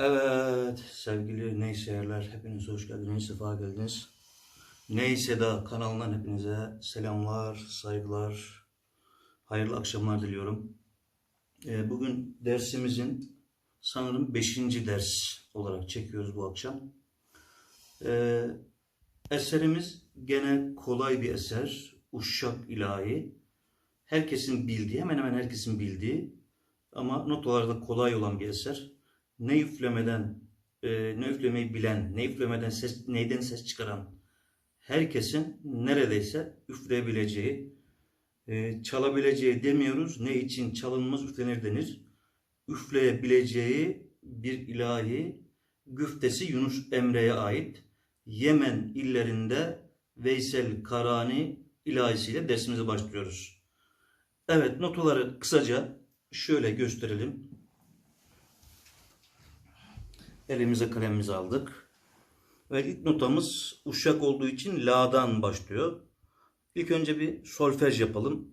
Evet sevgili neyseyerler hepiniz hoş geldiniz, sefa geldiniz. Neyse da kanalından hepinize selamlar, saygılar, hayırlı akşamlar diliyorum. Ee, bugün dersimizin sanırım 5. ders olarak çekiyoruz bu akşam. Ee, eserimiz gene kolay bir eser. Uşşak ilahi. Herkesin bildiği, hemen hemen herkesin bildiği ama notalarda kolay olan bir eser ne üflemeden, e, ne üflemeyi bilen, ne üflemeden ses, neyden ses çıkaran herkesin neredeyse üfleyebileceği, e, çalabileceği demiyoruz. Ne için çalınmaz üflenir denir. Üfleyebileceği bir ilahi güftesi Yunus Emre'ye ait. Yemen illerinde Veysel Karani ilahisiyle dersimize başlıyoruz. Evet notaları kısaca şöyle gösterelim. Elimize kalemimizi aldık. Ve ilk notamız uşak olduğu için la'dan başlıyor. İlk önce bir solfej yapalım.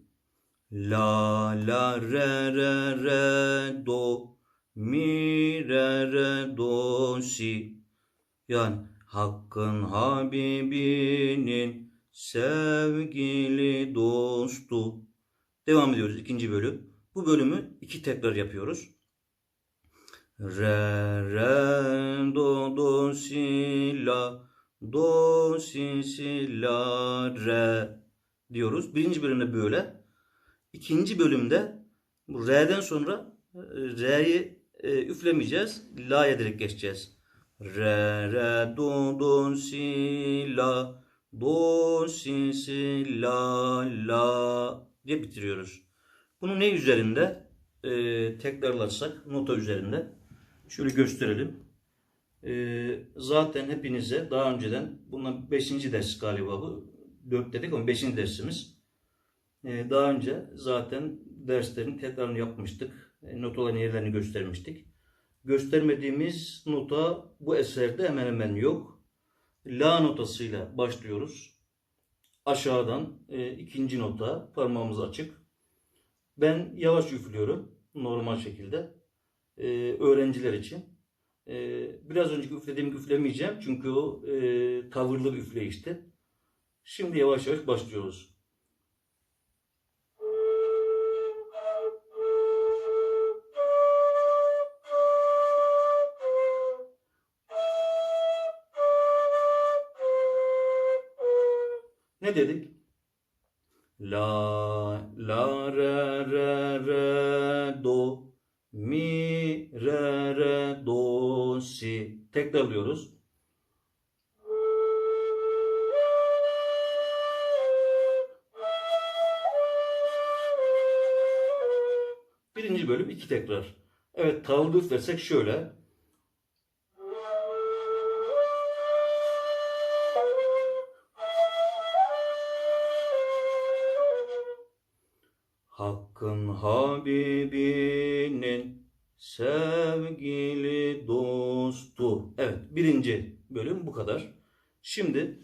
La, la, re, re, re, do, mi, re, re, do, si. Yani Hakkın Habibinin sevgili dostu. Devam ediyoruz ikinci bölüm. Bu bölümü iki tekrar yapıyoruz. Re, re, do, do, si, la, do, si, si, la, re diyoruz. Birinci bölümde böyle. İkinci bölümde bu re'den sonra e, re'yi e, üflemeyeceğiz. La'ya direkt geçeceğiz. Re, re, do, do, si, la, do, si, si, la, la diye bitiriyoruz. Bunu ne üzerinde? E, tekrarlarsak nota üzerinde. Şöyle gösterelim. Ee, zaten hepinize daha önceden bundan 5. ders galiba bu. 4 dedik ama 5. dersimiz. Ee, daha önce zaten derslerin tekrarını yapmıştık. E, notaların yerlerini göstermiştik. Göstermediğimiz nota bu eserde hemen hemen yok. La notasıyla başlıyoruz. Aşağıdan e, ikinci nota parmağımız açık. Ben yavaş üflüyorum normal şekilde e, öğrenciler için. E, biraz önceki üflediğim üflemeyeceğim çünkü o e, tavırlı bir üfleyişti. Şimdi yavaş yavaş başlıyoruz. Ne dedik? La, la, re, re, re, do, mi, re, re, do, si. Tekrarlıyoruz. Birinci bölüm iki tekrar. Evet tavırlı üflersek şöyle. Hakkın Habibinin sevgili dostu. Evet birinci bölüm bu kadar. Şimdi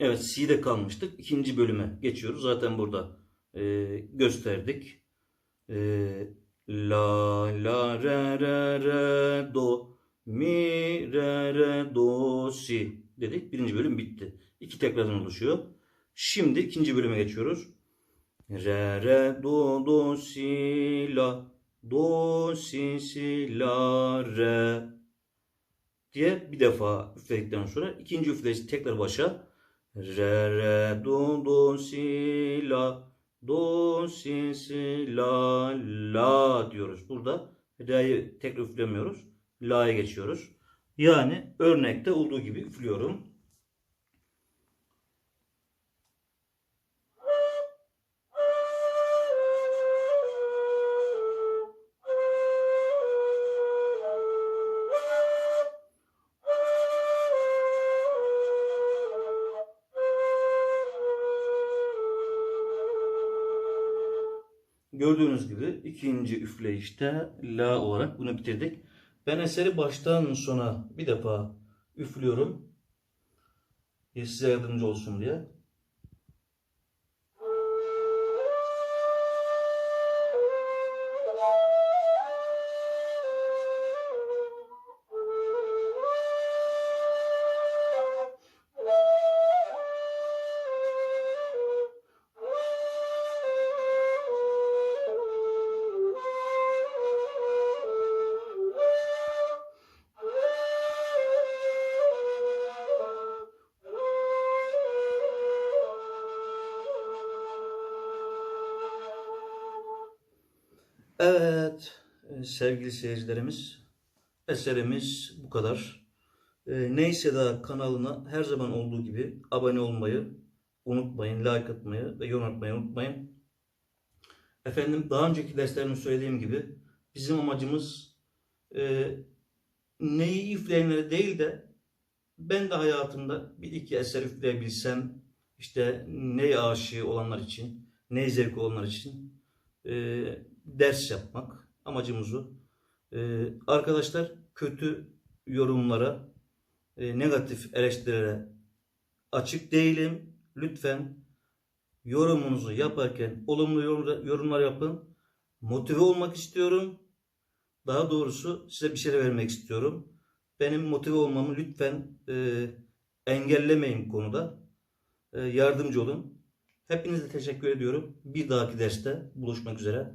evet C'de kalmıştık. İkinci bölüme geçiyoruz. Zaten burada e, gösterdik. E, la la re re re do mi re re do si dedik. Birinci bölüm bitti. İki tekrardan oluşuyor. Şimdi ikinci bölüme geçiyoruz. Re re do do si la do si si la re diye bir defa üfledikten sonra ikinci üfleyiş tekrar başa re re do do si la do si si la la diyoruz. Burada re'yi tekrar üflemiyoruz. La'ya geçiyoruz. Yani örnekte olduğu gibi üflüyorum. Gördüğünüz gibi ikinci üfleyişte la olarak bunu bitirdik. Ben eseri baştan sona bir defa üflüyorum. Size yardımcı olsun diye. Evet e, sevgili seyircilerimiz eserimiz bu kadar. E, Neyse daha kanalına her zaman olduğu gibi abone olmayı unutmayın, like atmayı ve yorum atmayı unutmayın. Efendim daha önceki derslerimde söylediğim gibi bizim amacımız e, neyi üfleyenlere değil de ben de hayatımda bir iki eser üfleyebilsem işte ney aşığı olanlar için, ney zevki olanlar için e, ders yapmak amacımız o. E, arkadaşlar kötü yorumlara, e, negatif eleştirilere açık değilim. Lütfen yorumunuzu yaparken olumlu yorum- yorumlar yapın. Motive olmak istiyorum. Daha doğrusu size bir şeyler vermek istiyorum. Benim motive olmamı lütfen e, engellemeyin konuda. E, yardımcı olun. Hepinize teşekkür ediyorum. Bir dahaki derste buluşmak üzere.